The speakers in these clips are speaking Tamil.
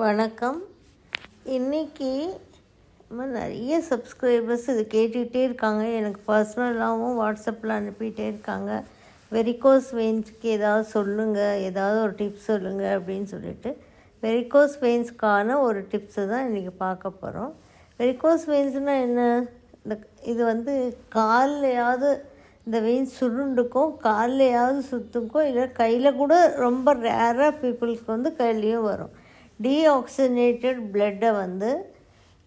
வணக்கம். இன்றைக்கி நம்ம நிறைய சப்ஸ்கிரைபர்ஸ் இது கேட்டுக்கிட்டே இருக்காங்க. எனக்கு பர்சனலாகவும் வாட்ஸ்அப்பில் அனுப்பிகிட்டே இருக்காங்க. வெரிகோஸ் வெயின்ஸுக்கு ஏதாவது சொல்லுங்கள் ஏதாவது ஒரு டிப்ஸ் சொல்லுங்கள் அப்படின்னு சொல்லிட்டு. வெரிகோஸ் வெயின்ஸ்க்கான ஒரு டிப்ஸை தான் இன்றைக்கி பார்க்க போகிறோம் வெரிகோஸ் வெயின்ஸ்னால் என்ன? இந்த இது வந்து கால்லையாவது இந்த வெயின் சுருண்டுக்கும் கால்லையாவது சுத்துக்கும் இல்லை கையில் கூட ரொம்ப ரேராக பீப்புளுக்கு வந்து கையிலையும் வரும். டீஆக்சினேட்டட் பிளட்டை வந்து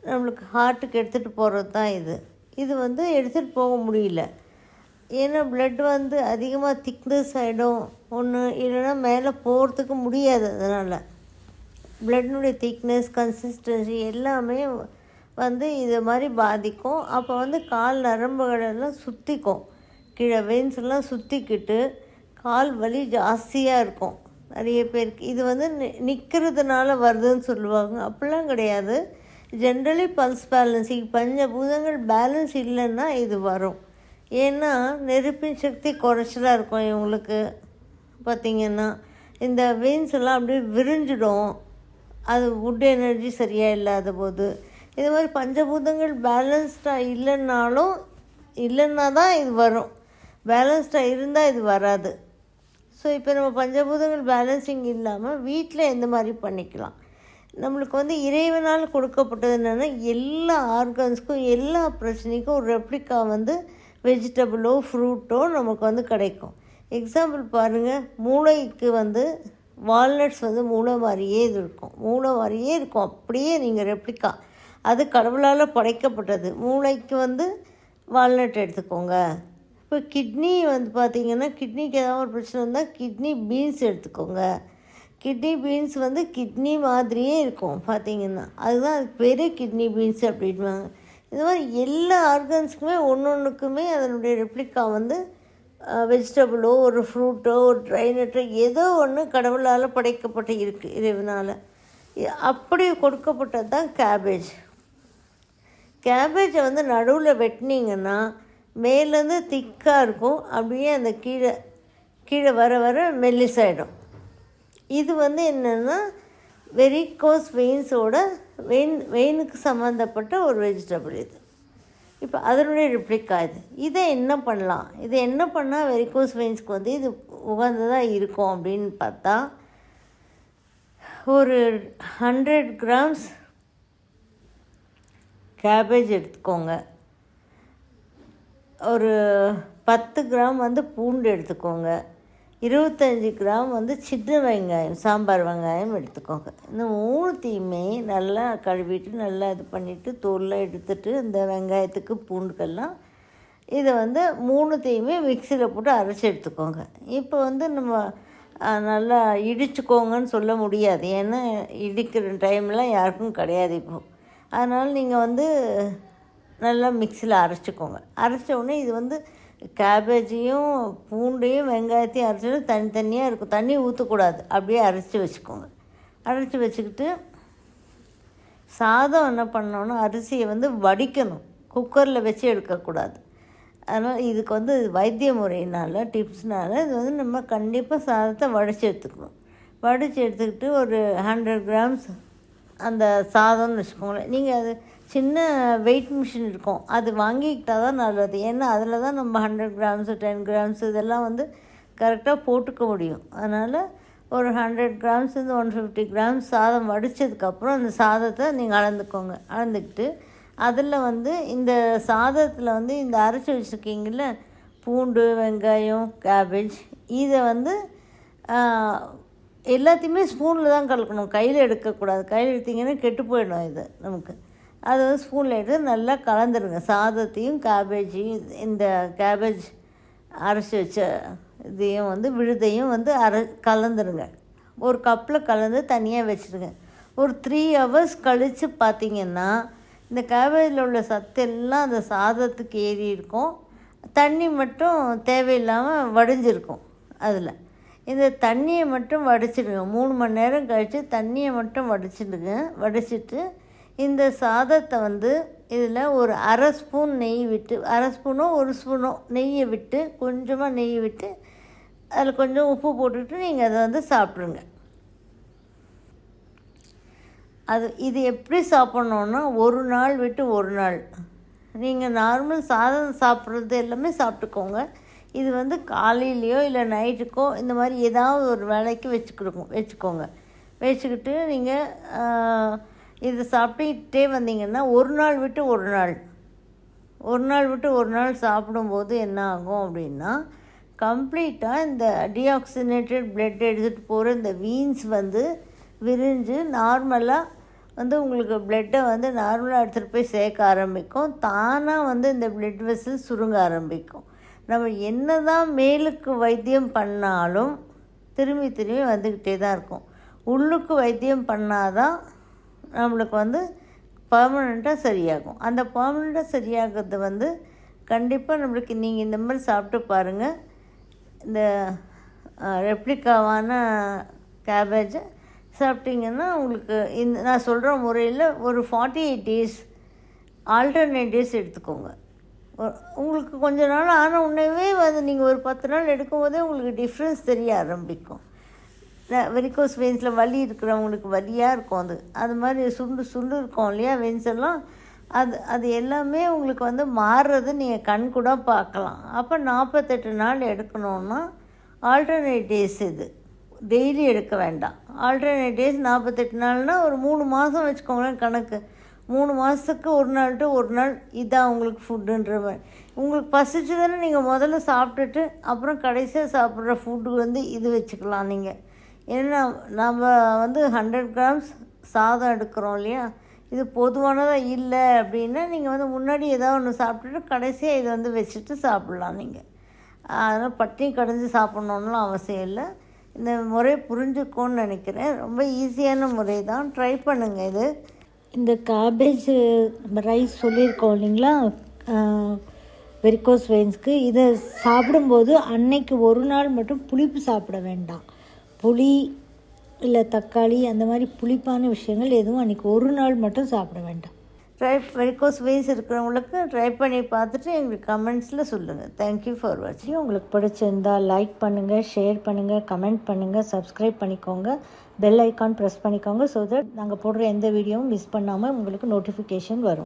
நம்மளுக்கு ஹார்ட்டுக்கு எடுத்துகிட்டு போகிறது தான் இது. இது வந்து எடுத்துகிட்டு போக முடியல. ஏன்னா பிளட் வந்து அதிகமாக திக்னஸ் ஆகிடும் ஒன்று இல்லைன்னா மேலே போகிறதுக்கு முடியாது அதனால். பிளட்னுடைய திக்னஸ் கன்சிஸ்டன்சி எல்லாமே வந்து இது மாதிரி பாதிக்கும். அப்போ வந்து கால் நரம்புகளெல்லாம் சுற்றிக்கும் கீழே வெயின்ஸ்லாம் சுற்றிக்கிட்டு கால் வலி ஜாஸ்தியாக இருக்கும். நிறைய பேருக்கு. இது வந்து நி நிற்கிறதுனால வருதுன்னு சொல்லுவாங்க. அப்படிலாம் கிடையாது. ஜென்ரலி பல்ஸ் பேலன்ஸிங் பஞ்சபூதங்கள் பேலன்ஸ் இல்லைன்னா இது வரும். ஏன்னா நெருப்பின் சக்தி குறைச்சலாக இருக்கும் இவங்களுக்கு பார்த்திங்கன்னா. இந்த வெயின்ஸ் எல்லாம் அப்படியே விரிஞ்சிடும். அது உட் எனர்ஜி சரியாக இல்லாத போது. இது மாதிரி பஞ்சபூதங்கள் பேலன்ஸ்டாக இல்லைன்னாலும் இல்லைன்னா தான் இது வரும். பேலன்ஸ்டாக இருந்தால் இது வராது. ஸோ இப்போ நம்ம பஞ்சபூதங்கள் பேலன்சிங் இல்லாமல் வீட்டில் எந்த மாதிரி பண்ணிக்கலாம்? நம்மளுக்கு வந்து இறைவனால் கொடுக்கப்பட்டது என்னென்னா எல்லா ஆர்கன்ஸ்க்கும் எல்லா பிரச்சனைக்கும் ஒரு ரெப்ளிக்கா வந்து வெஜிடபிளோ ஃப்ரூட்டோ நமக்கு வந்து கிடைக்கும். எக்ஸாம்பிள் பாருங்கள் மூளைக்கு வந்து வால்நட்ஸ் வந்து மூளை மாதிரியே இது இருக்கும். மூளை மாதிரியே இருக்கும். அப்படியே நீங்கள் ரெப்ளிக்கா அது கடவுளால் படைக்கப்பட்டது. மூளைக்கு வந்து வால்நட் எடுத்துக்கோங்க. இப்போ கிட்னி வந்து பார்த்திங்கன்னா கிட்னிக்கு ஏதாவது ஒரு பிரச்சனை இருந்தால் கிட்னி பீன்ஸ் எடுத்துக்கோங்க. கிட்னி பீன்ஸ் வந்து கிட்னி மாதிரியே இருக்கும் பார்த்திங்கன்னா. அதுதான் அதுக்கு பெரிய கிட்னி பீன்ஸ் அப்படின்வாங்க இந்த மாதிரி எல்லா ஆர்கன்ஸுக்குமே ஒன்று ஒன்றுக்குமே அதனுடைய ரெப்ளிக்கா வந்து வெஜிடபிளோ ஒரு ஃப்ரூட்டோ ஒரு ட்ரைனட்டோ ஏதோ ஒன்று கடவுளால் படைக்கப்பட்டு இருக்குது இறைவனால். அப்படி கொடுக்கப்பட்டது தான் கேபேஜ் கேபேஜை வந்து நடுவில் வெட்டினீங்கன்னா மேலேருந்து திக்காக இருக்கும். அப்படியே அந்த கீழே கீழே வர வர மெல்லிசாயிடும். இது வந்து என்னென்னா வெரிகோஸ் வெயின்ஸோட வெயின் வெயினுக்கு சம்மந்தப்பட்ட ஒரு வெஜிடபிள் இது. இப்போ அதனுடைய ரிப்ளிக்கா இது. இதை என்ன பண்ணலாம்? இதை என்ன பண்ணால் வெரிகோஸ் வெயின்ஸ்க்கு வந்து இது உகந்ததாக இருக்கும் அப்படின்னு பார்த்தா ஒரு ஹண்ட்ரட் கிராம்ஸ் கேபேஜ் எடுத்துக்கோங்க. ஒரு பத்து கிராம் வந்து பூண்டு எடுத்துக்கோங்க. இருபத்தஞ்சி கிராம் வந்து சின்ன வெங்காயம் சாம்பார் வெங்காயம் எடுத்துக்கோங்க. இந்த மூணுத்தையுமே நல்லா கழுவிட்டு நல்லா இது பண்ணிவிட்டு தோல்லாம் எடுத்துட்டு இந்த வெங்காயத்துக்கு பூண்டுக்கெல்லாம் இதை வந்து மூணுத்தையுமே மிக்சியில் போட்டு அரைச்சி எடுத்துக்கோங்க. இப்போ வந்து நம்ம நல்லா இடிச்சுக்கோங்கன்னு சொல்ல முடியாது. ஏன்னா இடிக்கிற டைம்லாம் யாருக்கும் கிடையாது இப்போது அதனால் நீங்கள் வந்து நல்லா மிக்சியில் அரைச்சிக்கோங்க. அரைச்ச உடனே இது வந்து கேபேஜையும் பூண்டையும் வெங்காயத்தையும் அரைச்சிட்டு தனித்தனியாக இருக்கும். தண்ணி ஊற்றக்கூடாது அப்படியே அரைச்சி வச்சுக்கோங்க. அரைச்சி வச்சுக்கிட்டு சாதம் என்ன பண்ணோன்னா அரிசியை வந்து வடிக்கணும். குக்கரில் வச்சு எடுக்கக்கூடாது. அதனால் இதுக்கு வந்து வைத்திய முறையினால் டிப்ஸ்னால் இது வந்து நம்ம கண்டிப்பாக சாதத்தை வடித்து எடுத்துக்கணும். வடித்து எடுத்துக்கிட்டு ஒரு ஹண்ட்ரட் கிராம்ஸ் அந்த சாதம்னு வச்சுக்கோங்களேன். நீங்கள் அது சின்ன வெயிட் மிஷின் இருக்கும். அது வாங்கிக்கிட்டால் தான் நல்லது. ஏன்னா அதில் தான் நம்ம ஹண்ட்ரட் கிராம்ஸு டென் கிராம்ஸ் இதெல்லாம் வந்து கரெக்டாக போட்டுக்க முடியும். அதனால் ஒரு ஹண்ட்ரட் கிராம்ஸ்லேருந்து ஒன் ஃபிஃப்டி கிராம்ஸ் சாதம் வடித்ததுக்கப்புறம் அந்த சாதத்தை நீங்கள் அளந்துக்கோங்க. அளந்துக்கிட்டு அதில் வந்து இந்த சாதத்தில் வந்து இந்த அரைச்சி வச்சுருக்கீங்கள பூண்டு வெங்காயம் கேபேஜ் இதை வந்து எல்லாத்தையுமே ஸ்பூனில் தான் கலக்கணும். கையில் எடுக்கக்கூடாது. கையில் எடுத்திங்கன்னா கெட்டு போயிடும் இது நமக்கு. அது வந்து ஸ்பூனில் எடுத்து நல்லா கலந்துருங்க. சாதத்தையும் கேபேஜையும் இந்த கேபேஜ் அரைச்சி வச்ச இதையும் வந்து விழுதையும் வந்து அரை கலந்துருங்க. ஒரு கப்பில் கலந்து தனியாக வச்சுருங்க. ஒரு த்ரீ ஹவர்ஸ் கழித்து பார்த்திங்கன்னா இந்த கேபேஜில் உள்ள சத்தெல்லாம் அந்த சாதத்துக்கு ஏறி இருக்கும். தண்ணி மட்டும் தேவையில்லாமல் வடிஞ்சிருக்கும். அதில். இந்த தண்ணியை மட்டும் வடிச்சிடுங்க. மூணு மணி நேரம் கழித்து தண்ணியை மட்டும் வடிச்சிடுங்க. வடிச்சிட்டு இந்த சாதத்தை வந்து இதில் ஒரு அரை ஸ்பூன் நெய் விட்டு அரை ஸ்பூனோ ஒரு ஸ்பூனோ நெய்யை விட்டு கொஞ்சமாக நெய் விட்டு அதில் கொஞ்சம் உப்பு போட்டுட்டு நீங்கள் அதை வந்து சாப்பிட்ருங்க அது இது எப்படி சாப்பிட்ணுன்னா ஒரு நாள் விட்டு ஒரு நாள். நீங்கள் நார்மல் சாதம் சாப்பிட்றது எல்லாமே சாப்பிட்டுக்கோங்க. இது வந்து காலையிலையோ இல்லை நைட்டுக்கோ இந்த மாதிரி ஏதாவது ஒரு வேலைக்கு வச்சுக்கிடுங்க வச்சுக்கோங்க. வச்சுக்கிட்டு நீங்கள் இது சாப்பிட்டுக்கிட்டே வந்தீங்கன்னா ஒரு நாள் விட்டு ஒரு நாள் ஒரு நாள் விட்டு ஒரு நாள் சாப்பிடும்போது என்ன ஆகும் அப்படின்னா கம்ப்ளீட்டாக இந்த டிஆக்சினேட்டட் பிளட் எடுத்துகிட்டு போகிற இந்த வீன்ஸ் வந்து விரிஞ்சு நார்மலாக வந்து உங்களுக்கு பிளட்டை வந்து நார்மலாக எடுத்துகிட்டு போய் சேர்க்க ஆரம்பிக்கும். தானாக வந்து இந்த பிளட் வெசல் சுருங்க ஆரம்பிக்கும். நம்ம என்ன தான் மேலுக்கு வைத்தியம் பண்ணாலும் திரும்பி திரும்பி வந்துக்கிட்டே தான் இருக்கும். உள்ளுக்கு வைத்தியம் பண்ணாதான் நம்மளுக்கு வந்து பர்மனெண்ட்டாக சரியாகும். அந்த பர்மனெண்ட்டாக சரியாகிறது வந்து கண்டிப்பாக நம்மளுக்கு நீங்கள் இந்த மாதிரி சாப்பிட்டு பாருங்கள் இந்த ரெப்ளிக்காவான கேபேஜை சாப்பிட்டிங்கன்னா உங்களுக்கு இந்த நான் சொல்கிற முறையில் ஒரு forty eight days alternate days எடுத்துக்கோங்க. உங்களுக்கு கொஞ்ச நாள் ஆன உடனே அது நீங்கள் ஒரு பத்து நாள் எடுக்கும்போதே உங்களுக்கு டிஃப்ரென்ஸ் தெரிய ஆரம்பிக்கும். வெரிகோஸ் வெயின்ஸில் வலி இருக்கிறவங்களுக்கு வலியாக இருக்கும் அது. அது மாதிரி சுண்டு சுண்டு இருக்கும் இல்லையா வெயின்ஸ் எல்லாம்? அது அது எல்லாமே உங்களுக்கு வந்து மாறுறது நீங்கள் கண் கூட பார்க்கலாம். அப்போ நாற்பத்தெட்டு நாள் எடுக்கணுன்னா ஆல்டர்னேட் டேஸ் இது. டெய்லி எடுக்க வேண்டாம். ஆல்டர்னேட் டேஸ் நாற்பத்தெட்டு நாள்னால் ஒரு மூணு மாதம் வச்சுக்கோங்களேன் கணக்கு. மூணு மாதத்துக்கு ஒரு நாள் டு ஒரு நாள் இதான் உங்களுக்கு ஃபுட்டுன்ற மாதிரி. உங்களுக்கு பசிச்சுதானே நீங்கள் முதல்ல சாப்பிட்டுட்டு அப்புறம் கடைசியாக சாப்பிட்ற ஃபுட்டு வந்து இது வச்சுக்கலாம் நீங்கள் ஏன்னா நம்ம வந்து ஹண்ட்ரட் கிராம்ஸ் சாதம் எடுக்கிறோம் இல்லையா? இது பொதுவானதாக இல்லை அப்படின்னா நீங்கள் வந்து முன்னாடி ஏதாவது ஒன்று சாப்பிட்டுட்டு கடைசியாக இதை வந்து வச்சுட்டு சாப்பிட்லாம் நீங்கள் அதனால் பட்டினி கடைஞ்சி சாப்பிட்ணுன்னுலாம் அவசியம் இல்லை. இந்த முறை புரிஞ்சுக்கோன்னு நினைக்கிறேன். ரொம்ப ஈஸியான முறை தான் ட்ரை பண்ணுங்கள் இது. இந்த காபேஜ் ரைஸ் சொல்லியிருக்கோம் இல்லைங்களா? வெரிகோஸ் வெயின்ஸ்க்கு இதை சாப்பிடும்போது அன்னைக்கு ஒரு நாள் மட்டும் புளிப்பு சாப்பிட வேண்டாம். புளி இல்லை தக்காளி அந்த மாதிரி புளிப்பான விஷயங்கள் எதுவும் அன்றைக்கி ஒரு நாள் மட்டும் சாப்பிட வேண்டாம். ட்ரை வெரிகோஸ் வெயின்ஸ் இருக்கிறவங்களுக்கு ட்ரை பண்ணி பார்த்துட்டு எங்களுக்கு கமெண்ட்ஸில் சொல்லுங்கள் தேங்க்யூ ஃபார் வாட்சிங் உங்களுக்கு பிடிச்சிருந்தா லைக் பண்ணுங்கள் ஷேர் பண்ணுங்கள் கமெண்ட் பண்ணுங்கள் சப்ஸ்கிரைப் பண்ணிக்கோங்க. பெல் ஐக்கான் ப்ரெஸ் பண்ணிக்கோங்க ஸோ தட் நாங்கள் போடுற எந்த வீடியோவும் மிஸ் பண்ணாமல் உங்களுக்கு நோட்டிஃபிகேஷன் வரும்.